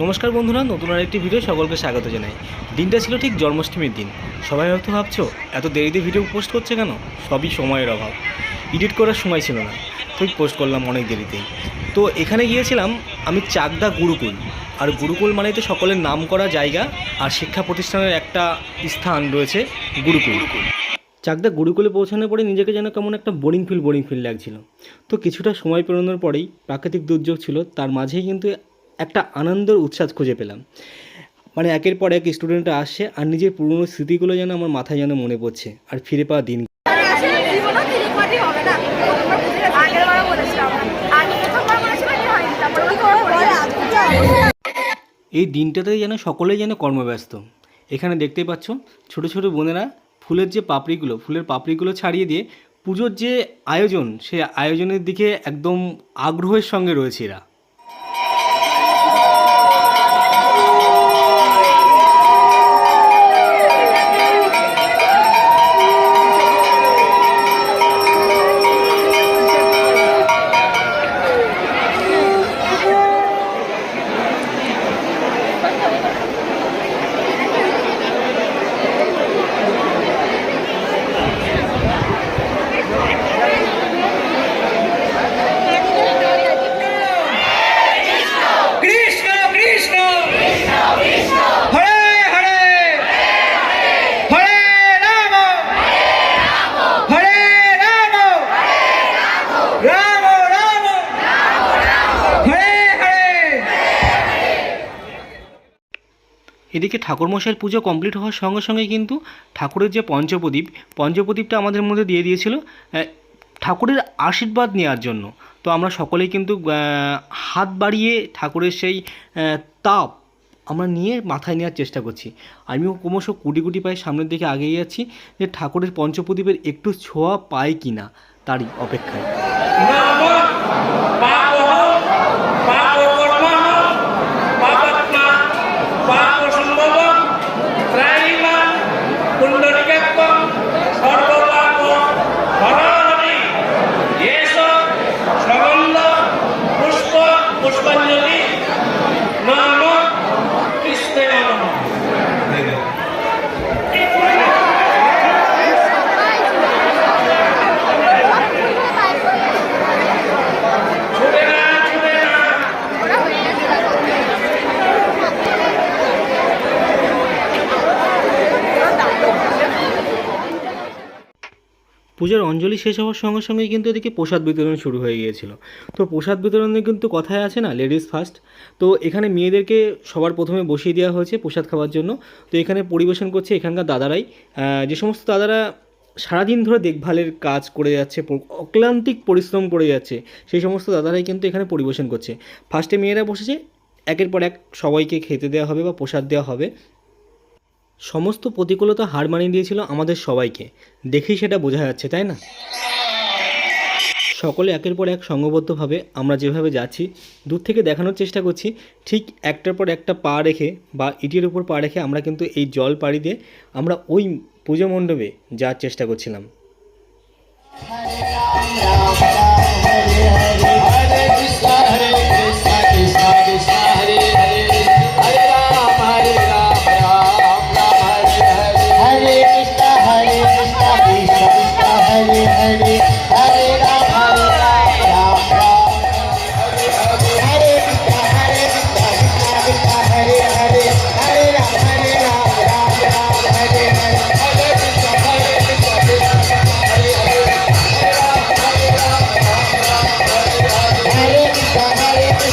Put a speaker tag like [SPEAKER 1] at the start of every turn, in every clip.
[SPEAKER 1] নমস্কার বন্ধুরা, নতুন আরেকটি ভিডিও সকলকে স্বাগত জানাই। দিনটা ছিল ঠিক জন্মাষ্টমীর দিন। সবাই হয়তো ভাবছ, এত দেরিতে ভিডিও পোস্ট করছে কেন? সবই সময়ের অভাব। এডিট করার সময় ছিল না ঠিক পোস্ট করলাম অনেক দেরিতেই তো এখানে গিয়েছিলাম, আমি চাকদা গুরুকুল। আর গুরুকুল মানে তো সকলের নাম করা জায়গা আর শিক্ষা প্রতিষ্ঠানের একটা স্থান রয়েছে গুরুকুল। চাকদা গুরুকুলে পৌঁছানোর পরে নিজেকে যেন কেমন একটা বোরিং ফিল বোরিং ফিল লাগছিল। তো কিছুটা সময় পেরোনোর পরেই প্রাকৃতিক দুর্যোগ ছিল, তার মাঝেই কিন্তু একটা আনন্দের উৎসাহ খুঁজে পেলাম। মানে একের পর এক স্টুডেন্টরা আসছে আর নিজের পুরনো স্মৃতিগুলো যেন আমার মাথায় যেন মনে পড়ছে আর ফিরে পাওয়া দিন? এই দিনটাতে যেন সকলেই যেন কর্মব্যস্ত। এখানে দেখতেই পাচ্ছ ছোট ছোট বোনেরা ফুলের যে পাপড়িগুলো ফুলের পাপড়িগুলো ছাড়িয়ে দিয়ে পুজোর যে আয়োজন সে আয়োজনের দিকে একদম আগ্রহের সঙ্গে রয়েছে এরা। এদিকে ঠাকুরমশাইয়ের পুজো কমপ্লিট হওয়ার সঙ্গে সঙ্গে কিন্তু ঠাকুরের যে পঞ্চপ্রদীপ, পঞ্চপ্রদীপটা আমাদের মধ্যে দিয়ে দিয়েছিল ঠাকুরের আশীর্বাদ নেওয়ার জন্য। তো আমরা সকলেই কিন্তু হাত বাড়িয়ে ঠাকুরের সেই তাপ আমরা নিয়ে মাথায় নেওয়ার চেষ্টা করছি। আমিও ক্রমশ কুটি কুটি পায়ে সামনের দিকে আগিয়ে যাচ্ছি যে ঠাকুরের পঞ্চপ্রদীপের একটু ছোঁয়া পায় কি না তারই অপেক্ষায়। পূজার অঞ্জলি শেষ হওয়ার সঙ্গে সঙ্গেই কিন্তু এদিকে প্রসাদ বিতরণ শুরু হয়ে গিয়েছিল। তো প্রসাদ বিতরণে কিন্তু কথায় আছে না লেডিস ফার্স্ট তো এখানে মেয়েদেরকে সবার প্রথমে বসিয়ে দেওয়া হয়েছে প্রসাদ খাওয়ার জন্য। তো এখানে পরিবেশন করছে এখানকার দাদারাই। যে সমস্ত দাদারা সারাদিন ধরে দেখভালের কাজ করে যাচ্ছে অক্লান্তিক পরিশ্রম করে যাচ্ছে, সেই সমস্ত দাদারাই কিন্তু এখানে পরিবেশন করছে। ফার্স্টে মেয়েরা বসেছে, একের পর এক সবাইকে খেতে দেওয়া হবে বা প্রসাদ দেওয়া হবে। সমস্ত প্রতিকূলতা হার মানিয়ে দিয়েছিল আমাদের সবাইকে। দেখেই সেটা বোঝা যাচ্ছে, তাই না? সকলে একের পর এক সঙ্গবদ্ধভাবে আমরা যেভাবে যাচ্ছি, দূর থেকে দেখানোর চেষ্টা করছি, ঠিক একটার পর একটা পা রেখে বা ইটির উপর পা রেখে আমরা কিন্তু এই জল পাড়ি দিয়ে আমরা ওই পুজো মণ্ডপে যাওয়ার চেষ্টা করছিলাম।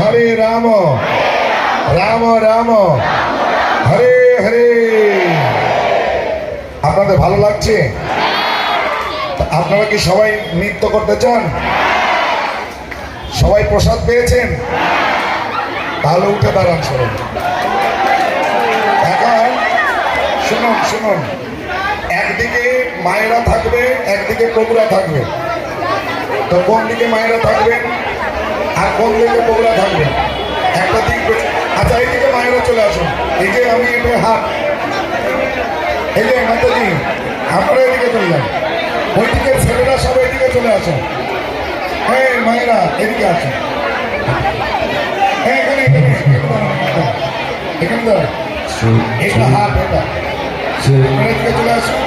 [SPEAKER 2] হরে রাম। রাম রাম। হরে হরে। আপনাদের ভালো লাগছে? আপনারা কি সবাই নৃত্য করতে চান? সবাই প্রসাদ পেয়েছেন? তাহলে উঠে দাঁড়ান সবাই। এখন শুনুন শুনুন। একদিকে মায়েরা থাকবে, একদিকে কবুরা থাকবে। তো কোন দিকে মায়েরা থাকবেন? আর কোন দিকে কবুরা থাকবে? একটা দিক আচ্ছা এইদিকে মায়েরা চলে আসুন। এই যে আমি এটা হাত এই যে মাতাজি আপনারা এদিকে চলে যান। ওই দিকের ছেলেরা সব এদিকে চলে আসুন। হ্যাঁ মায়েরা এদিকে আসুন। হ্যাঁ এখানে এখানে দাঁড়ান। এটা হাত এটা। আপনারা এদিকে চলে আসুন।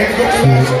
[SPEAKER 2] এদিকে চলে আসুন।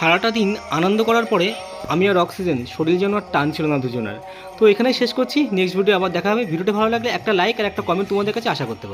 [SPEAKER 1] সারাটা দিন আনন্দ করার পরে আমি আর অক্সিজেন, শরীর জন্য আর টান ছিল না দুজনের। তো এখানেই শেষ করছি। নেক্সট ভিডিও আবার দেখা হবে। ভিডিওটা ভালো লাগলে একটা লাইক আর একটা কমেন্ট তোমাদের কাছে আশা করতে